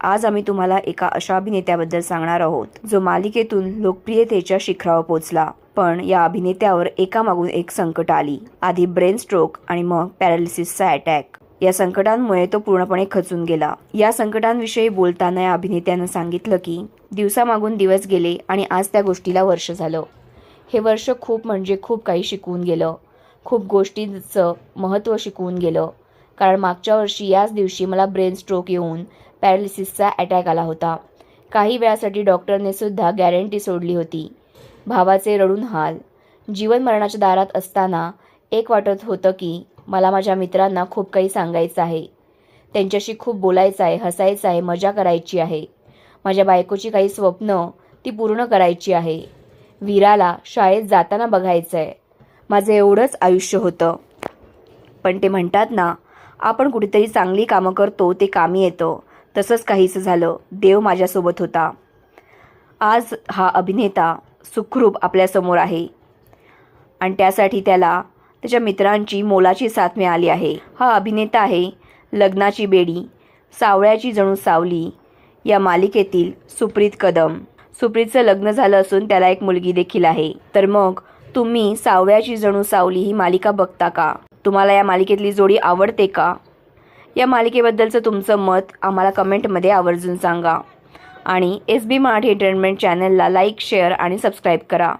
आज आम्ही तुम्हाला एका अशा अभिनेत्याबद्दल सांगणार आहोत जो मालिकेतून लोकप्रियतेच्या शिखरावर पोहोचला. पण या अभिनेत्यावर एकामागून एक संकट आली. आधी ब्रेन स्ट्रोक आणि मग पॅरालिसिसचा अटॅक. या संकटांमुळे तो पूर्णपणे खचून गेला. या संकटांविषयी बोलताना या अभिनेत्यानं सांगितलं की दिवसामागून दिवस गेले आणि आज त्या गोष्टीला वर्ष झालं. हे वर्ष खूप म्हणजे खूप काही शिकवून गेलं. खूप गोष्टींचं महत्त्व शिकवून गेलं. कारण मागच्या वर्षी याच दिवशी मला ब्रेन स्ट्रोक येऊन पॅरालिसिसचा अटॅक आला होता. काही वेळासाठी डॉक्टरने सुद्धा गॅरंटी सोडली होती. भावाचे रडून हाल. जीवन मरणाच्या दारात असताना एक वाटत होतं की मला माझ्या मित्रांना खूप काही सांगायचं आहे. त्यांच्याशी खूप बोलायचं आहे हसायचं आहे मजा करायची आहे. माझ्या बायकोची काही स्वप्न ती पूर्ण करायची आहे. वीराला शाळेत जाताना बघायचं आहे माझं एवढंच आयुष्य होतं. पण ते म्हणतात ना आपण कुठेतरी चांगली कामं करतो ते कामी येतं. तसंच काहीसं झालं. देव माझ्यासोबत होता. आज हा अभिनेता सुखरूप आपल्यासमोर आहे. आणि त्यासाठी त्याला त्याच्या मित्रांची मोलाची साथ मिळाली आहे. हा अभिनेता आहे लग्नाची बेडी सावळ्याची जणू सावली या मालिकेतील सुप्रीत कदम. सुप्रीतचं लग्न झालं असून त्याला एक मुलगी देखील आहे. तर मग तुम्ही सावळ्याची जणू सावली ही मालिका बघता का? तुम्हाला या मालिकेतली जोडी आवडते का? या मालिकेबद्दलचं तुमचं मत आम्हाला कमेंटमध्ये आवर्जून सांगा. आणि एस बी मराठी एंटरटेनमेंट चॅनलला लाईक शेअर आणि सबस्क्राईब करा.